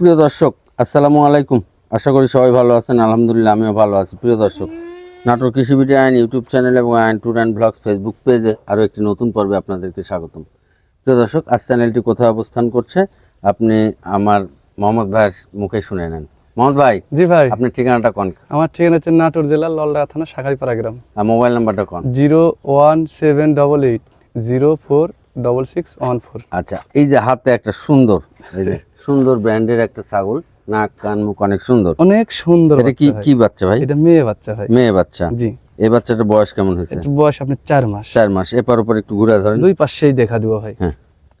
সুপ্রিয় দর্শক আসসালামু আলাইকুম। আশা করি সবাই ভালো আছেন আলহামদুলিল্লাহ আমিও ভালো আছি। প্রিয় দর্শক নাটোর কৃষি বিডি আইন ইউটিউব চ্যানেল এবং আইন ট্যুর অ্যান্ড ব্লগস ফেসবুক পেজে আরও একটি নতুন পর্বে আপনাদেরকে স্বাগতম। প্রিয় দর্শক আজ চ্যানেলটি কোথায় অবস্থান করছে আপনি আমার মোহাম্মদ ভাইয়ের মুখে শুনে নেন। মোহাম্মদ ভাই জি ভাই। আপনার ঠিকানাটা কোন? আমার ঠিকানা হচ্ছে নাটোর জেলার ললডা থানা শাখারিপাড়া গ্রাম। আর মোবাইল নাম্বারটা কোন? Zero one seven double eight zero four double six one four. আচ্ছা এই যে হাতে একটা সুন্দর এই যে সুন্দর ব্র্যান্ডের একটা ছাগল নাক কান মুখ অনেক সুন্দর। অনেক সুন্দর এটা কি কি বাচ্চা ভাই? এটা মেয়ে বাচ্চা ভাই মেয়ে বাচ্চা? জি। এই বাচ্চাটার বয়স কেমন হয়েছে? বয়স আপনি চার মাস। চার মাস। এপার ওপর একটু ঘুরে ধরেন। দুই পাশেই দেখা দিব ভাই। হ্যাঁ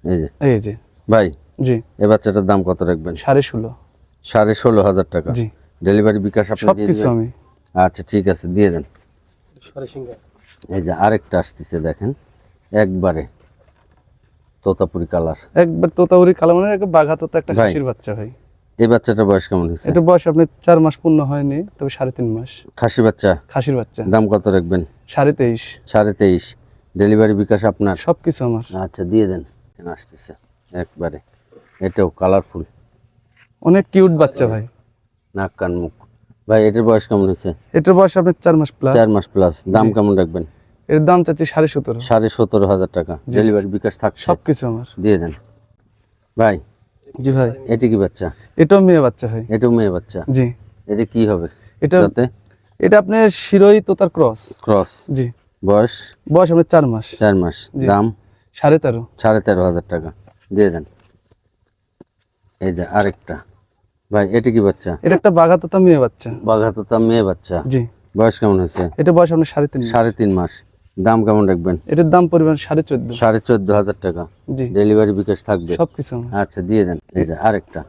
এই যে। এই যে। ভাই জি। এই বাচ্চাটার দাম কত রাখবেন? সাড়ে ষোলো। সাড়ে ষোলো হাজার টাকা। জি। ডেলিভারি বিকাশ আপনি দিয়ে দিবেন? আমি। আচ্ছা ঠিক আছে দিয়ে দেন। এই যে আরেকটা আসতেছে দেখেন। একবারে তোতাপুরি কালার। একবার তোতাউরি কালামানের একটা বাঘা তোতা একটা খাসির বাচ্চা ভাই। এই বাচ্চাটার বয়স কেমন হয়েছে? এটা বয়স আপনি চার মাস পূর্ণ হয়নি তবে সাড়ে তিন মাস। খাসি বাচ্চা? খাসির বাচ্চা। দাম কত রাখবেন? সাড়ে তেইশ। সাড়ে তেইশ। ডেলিভারি বিকাশ আপনার? সব কিছু আমার। আচ্ছা দিয়ে দেন। আসতেছে একবারে। এটাও কালারফুল। অনেক কিউট বাচ্চা ভাই। নাক কান মুখ। ভাই এটার বয়স কেমন হয়েছে? এটার বয়স আপনার চার মাস প্লাস চার মাস প্লাস দাম কেমন রাখবেন? এর দাম চাচ্ছি সাড়ে সতেরো। সাড়ে সতেরো হাজার টাকা। ডেলিভারি বিকাশ থাকছে। সব কিছু আমার। দিয়ে দেন। ভাই জি ভাই। এটি কি বাচ্চা? এটাও মেয়ে বাচ্চা ভাই। এটাও মেয়ে বাচ্চা? জি। এটা কি হবে? এটা এটা আপনার শিরোই তোতার ক্রস। ক্রস। জি। বয়স? বয়স আপনার চার মাস। চার মাস। দাম? সাড়ে তেরো। সাড়ে তেরো হাজার টাকা। দিয়ে দেন। এই যে আরেকটা। ভাই এটি কি বাচ্চা? এটা একটা বাঘা তোতা মেয়ে বাচ্চা। বাঘা তো তার মেয়ে বাচ্চা। জি। বয়স কেমন হয়েছে? এটা বয়স আপনার সাড়ে তিন সাড়ে তিন মাস। দাম কেমন রাখবেন? এটার দাম পরিমাণ সাড়ে চোদ্দ। সাড়ে চোদ্দ হাজার টাকা। জি। ডেলিভারি বিকাশ থাকবে? সব কিছু আচ্ছা দিয়ে দেন। এই যে আরেকটা।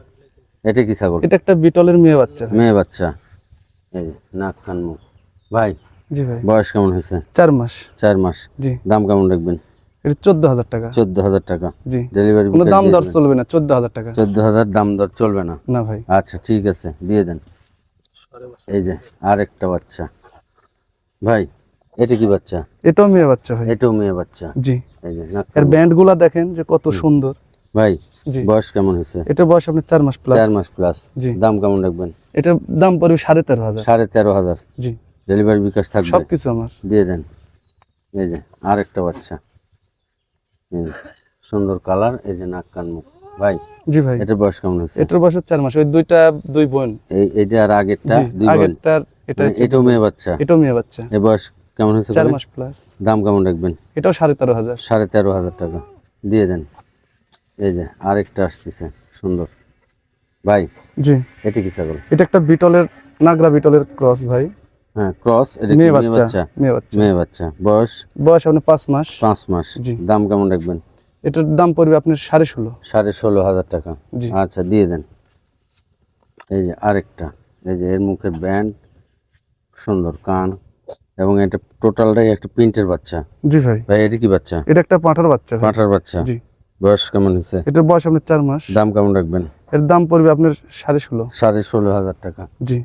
এটা কি ছাগল? এটা একটা বিটলের মেয়ে বাচ্চা। মেয়ে বাচ্চা। এই নাক খান মুখ। ভাই জি ভাই। বয়স কেমন হয়েছে? চার মাস। চার মাস। জি। দাম কেমন রাখবেন? এটা চোদ্দ হাজার টাকা। চোদ্দ হাজার টাকা। জি। ডেলিভারি কোনো দাম দর চলবে না চোদ্দ হাজার টাকা। চোদ্দ হাজার দাম দর চলবে না। না ভাই। আচ্ছা ঠিক আছে দিয়ে দেন। এই যে আরেকটা বাচ্চা। ভাই এটা কি বাচ্চা? এটাও মেয়ে বাচ্চা ভাই। এটাও মেয়ে বাচ্চা। জি। এই যে এর কান- ব্যান্ডগুলা দেখেন যে কত সুন্দর। ভাই বয়স কেমন হয়েছে? এটার বয়স আপনার চার মাস প্লাস চার মাস প্লাস জি। দাম কেমন রাখবেন? এটার দাম পড়বে সাড়ে তেরো হাজার। সাড়ে তেরো হাজার। জি। ডেলিভারি বিকাশ থাকবে? সব কিছু আমার। দিয়ে দেন। এই যে আরেকটা বাচ্চা। এই সুন্দর কালার এই যে নাক কান মুখ। ভাই জি ভাই। এটার বয়স কেমন হয়েছে? এটার বয়স চার মাস। ওই দুইটা দুই বোন। এই এইটা আর আগেরটা দুই বোন। এটা মানে এটাও মেয়ে বাচ্চা। এটাও মেয়ে বাচ্চা। এই বয়স কেমন হয়েছে চার মাস প্লাস দাম কেমন রাখবেন? এটাও সাড়ে তেরো হাজার। সাড়ে তেরো হাজার টাকা। দিয়ে দেন। এই যে আরেকটা আসতেছে সুন্দর। ভাই জি। এটি কি ছাগল? এটা একটা বিটলের নাগরা বিটলের ক্রস ভাই। হ্যাঁ ক্রস এটা মেয়ে বাচ্চা? মেয়ে বাচ্চা। মেয়ে বাচ্চা। বয়স? বয়স আপনার পাঁচ মাস। পাঁচ মাস। দাম কেমন রাখবেন? এটার দাম পড়বে আপনার সাড়ে ষোলো। সাড়ে ষোলো হাজার টাকা। আচ্ছা দিয়ে দেন। এই যে আরেকটা। এই যে এর মুখের ব্যান্ড সুন্দর কান। এবং এটা টোটালটাই একটা প্রিন্টের বাচ্চা। জি ভাই। ভাই এটা কি বাচ্চা? এটা একটা পাঁঠার বাচ্চা পাঁঠার বাচ্চা। জি। বয়স কেমন হচ্ছে এটার বয়স আপনার চার মাস। দাম কেমন রাখবেন? এর দাম পড়বে আপনার সাড়ে ষোলো। সাড়ে ষোলো হাজার টাকা। জি।